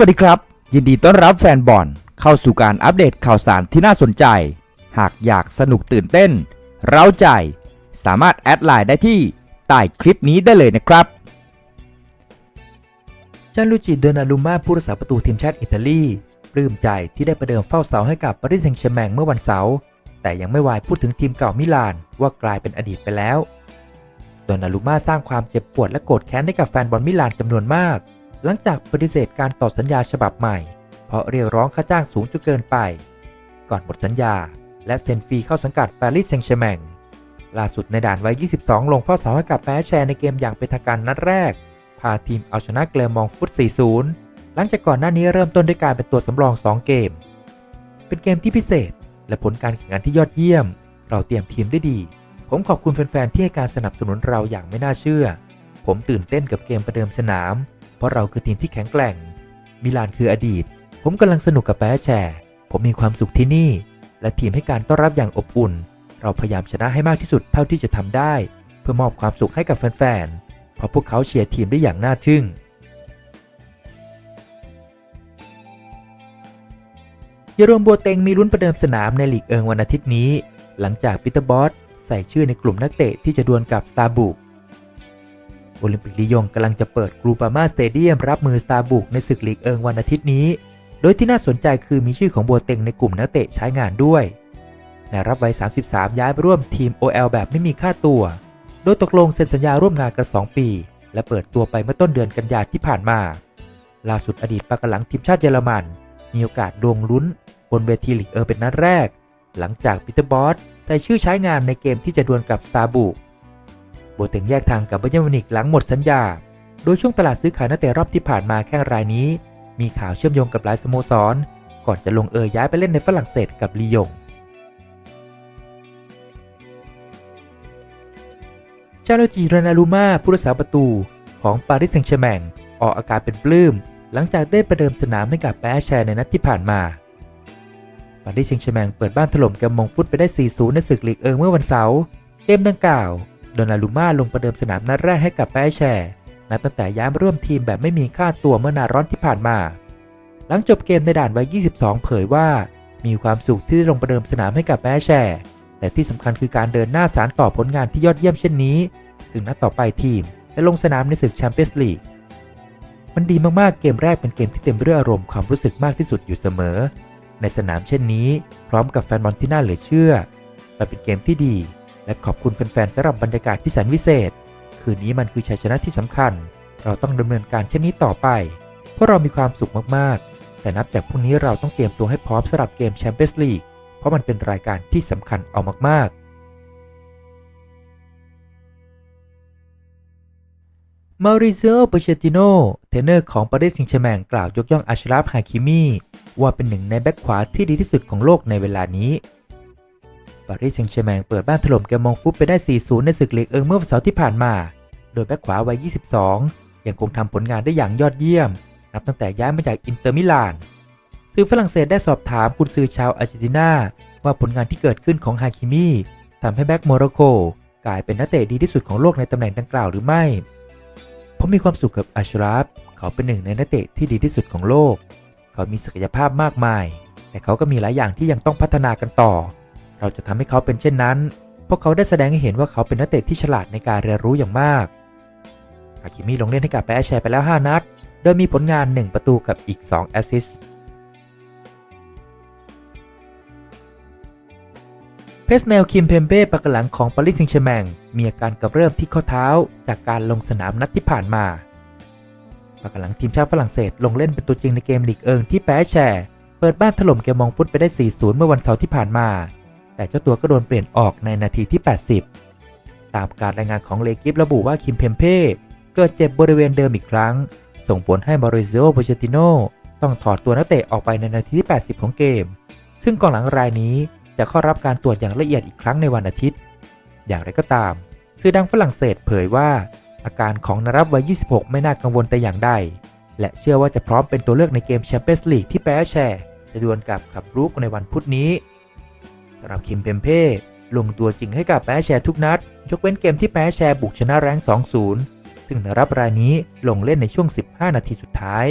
วัสดีครับ ยินดีต้อนรับแฟนบอลเข้าสู่การอัปเดตข่าวสารที่น่าสนใจ หากอยากสนุกตื่นเต้น เร้าใจ สามารถแอดไลน์ได้ที่ใต้คลิปนี้ได้เลยนะครับจานลูจิเดนาลูมาผู้รักษาประตูทีมชาติอิตาลีปลื้มใจที่ได้ประเดิมเฝ้าเสาให้กับปารีสแซงต์แชร์แมงเมื่อวันเสาร์แต่ยังไม่วายพูดถึงทีมเก่ามิลานว่ากลายเป็นอดีตไปแล้วโดนาลูมาสร้างความเจ็บปวดและโกรธแค้นให้กับแฟนบอลมิลานจำนวนมาก หลังจากปฏิเสธการต่อสัญญาฉบับใหม่ เพราะเรียกร้องค่าจ้างสูงจนเกินไป ก่อนหมดสัญญา และเซ็นฟรีเข้าสังกัดปารีสแซงต์แชร์แมงล่าสุดในด่านวัย 22 ลงเฝ้าเสาให้กับแพ้แชร์ในเกมอย่างเป็นทางการนัดแรก พาทีมเอาชนะเกลมองฟุต 4-0 หลังจากก่อนหน้านี้เริ่มต้นด้วยการเป็นตัวสำรอง 2 เกม เป็นเกมที่พิเศษ และผลการแข่งขันที่ยอดเยี่ยม เราเตรียมทีมได้ดี ผมขอบคุณแฟนๆที่ให้การสนับสนุนเราอย่างไม่น่าเชื่อ ผมตื่นเต้นกับเกมประเดิมสนาม เพราะเราคือทีมที่แข็งแกร่ง มิลานคืออดีต ผมกำลังสนุกกับแปแชร์ ผมมีความสุขที่นี่ และทีมให้การต้อนรับอย่างอบอุ่น เราพยายามชนะให้มากที่สุดเท่าที่จะทำได้ เพื่อมอบความสุขให้กับแฟนๆ เพราะพวกเขาเชียร์ทีมได้อย่างน่าทึ่ง เยโรมบัวเต็งมีลุ้นประเดิมสนามในลีกเอิงวันอาทิตย์นี้ หลังจากปีเตอร์บอสใส่ชื่อในกลุ่มนักเตะที่จะดวลกับสตาร์บุก โอลิมปิกลียงกำลังจะเปิดกรูปามาสเตเดียมรับมือสตาร์บุกในศึกลีกเอิงวันอาทิตย์นี้ โดยที่น่าสนใจคือมีชื่อของบัวเต็งในกลุ่มนักเตะใช้งานด้วยในรับไว้33 ย้ายไปร่วมทีม OL แบบไม่มีค่าตัว โดยตกลงเซ็นสัญญาร่วมงานกัน 2 ปี และเปิดตัวไปเมื่อต้นเดือนกันยายนที่ผ่านมา ล่าสุดอดีตปากหลังทีมชาติเยอรมัน มีโอกาสดวงลุ้น บนเวทีลีกเอิงเป็นนัดแรก หลังจากปีเตอร์บอสใส่ชื่อใช้งานในเกมที่จะดวลกับสตาร์บุก บเต็งแยกทางกับเบย์ยร์นมิวนิกหลังหมดสัญญา โดยช่วงตลาดซื้อขายนักเตะรอบที่ผ่านมาแค่รายนี้ มีข่าวเชื่อมโยงกับหลายสโมสร ก่อนจะลงเอยย้ายไปเล่นในฝรั่งเศสกับลียงชาโลจีรนาลูมาผู้รักษาประตูของปารีสแซงต์แชร์แมงออกอาการเป็นปลื้ม หลังจากได้ประเดิมสนามให้กับแปแชร์ในนัดที่ผ่านมาปารีสแซงต์แชร์แมงเปิดบ้านถล่มแกมมงฟุตไปได้ 4-0 ในศึกลีกเอิงเมื่อวันเสาร์ เกมดังกล่าว โดนาลูมาลงประเดิมสนามนัดแรกให้กับแปแชร์นับตั้งแต่ย้ายมาร่วมทีมแบบไม่มีค่าตัวเมื่อนาร้อนที่ผ่านมา หลังจบเกมในด่านวัย 22 เผยว่า มีความสุขที่ได้ลงประเดิมสนามให้กับแปแชร์แต่ที่สำคัญคือการเดินหน้าสารต่อผลงานที่ยอดเยี่ยมเช่นนี้ ซึ่งนัดต่อไปทีมจะลงสนามในศึกแชมเปี้ยนส์ลีกมันดีมากๆ เกมแรกเป็นเกมที่เต็มไปด้วยอารมณ์ความรู้สึกมากที่สุดอยู่เสมอ ในสนามเช่นนี้ พร้อมกับแฟนบอลที่น่าเหลือเชื่อมันเป็นเกมที่ดี และขอบคุณแฟนๆสำหรับบรรยากาศที่แสนวิเศษ คืนนี้มันคือชัยชนะที่สำคัญ เราต้องดำเนินการเช่นนี้ต่อไป เพราะเรามีความสุขมากๆ แต่นับจากพรุ่งนี้เราต้องเตรียมตัวให้พร้อมสำหรับเกมแชมเปี้ยนส์ลีกเพราะมันเป็นรายการที่สำคัญเอามากๆมาริเซโอเปเชติโนเทนเนอร์ของปารีสแซงแชร์แมงกล่าวยกย่องอัชราฟฮาคิมีว่าเป็นหนึ่งในแบ็คขวาที่ดีที่สุดของโลกในเวลานี้ ปารีสแซงต์แชร์แมงเปิดบ้านถล่มแกมมองฟุตไปได้ 4-0 ในศึกลีกเอิงเมื่อวันเสาร์ที่ผ่านมา โดยแบ็คขวาวัย 22 ยังคงทำผลงานได้อย่างยอดเยี่ยม นับตั้งแต่ย้ายมาจากอินเตอร์มิลานสื่อฝรั่งเศสได้สอบถามกุนซือชาวอาร์เจนตินาว่าผลงานที่เกิดขึ้นของฮาคิมีทำให้แบ็คโมร็อกโกกลายเป็นนักเตะดีที่สุดของโลกในตำแหน่งดังกล่าวหรือไม่ ผมมีความสุขกับอัชราฟเขาเป็นหนึ่งในนักเตะที่ดีที่สุดของโลก เขามีศักยภาพมากมาย แต่เขาก็มีหลายอย่างที่ยังต้องพัฒนากันต่อ เราจะทำให้เขาเป็นเช่นนั้นเพราะเขาได้แสดงให้เห็นว่าเขาเป็นนักเตะที่ฉลาดในการเรียนรู้อย่างมากอาคิมิลงเล่นให้กับแปแชร์ไปแล้ว 5 นัด โดยมีผลงาน 1 ประตูกับอีก 2 แอสซิสต์เพสเนล คิมเพมเบ้ปากหลังของปารีสแซงต์แชร์แมง มีอาการกำเริบที่ข้อเท้าจากการลงสนามนัดที่ผ่านมาปากหลังทีมชาติฝรั่งเศสลงเล่นเป็นตัวจริงในเกมลีกเอิงที่แพ้แชร์เปิดบ้านถล่มเกมมองฟุตไปได้ 4-0 เมื่อวันเสาร์ที่ผ่านมา แต่เจ้าตัวก็โดนเปลี่ยนออกในนาทีที่ 80 ตามการรายงานของเลกิฟระบุว่าคิมเพมเป้เกิดเจ็บบริเวณเดิมอีกครั้ง ส่งผลให้มาริซิโอโปเชติโนต้องถอดตัวนักเตะออกไปในนาทีที่ 80 ของเกม ซึ่งกองหลังรายนี้จะเข้ารับการตรวจอย่างละเอียดอีกครั้งในวันอาทิตย์ อย่างไรก็ตาม สื่อดังฝรั่งเศสเผยว่า อาการของนารับวัย 26 ไม่น่ากังวลแต่อย่างใด และเชื่อว่าจะพร้อมเป็นตัวเลือกในเกมแชมเปี้ยนส์ลีกที่แพ้แชร์จะดวลกับขับรูกในวันพุธนี้ สำหรับคิมเปมเพ่ลงตัวจริงให้กับแพ้แชร์ทุกนัด ยกเว้นเกมที่แพ้แชร์บุกชนะแรง 2-0 ซึ่งนารับรายนี้ลงเล่นในช่วง 15 นาทีสุดท้าย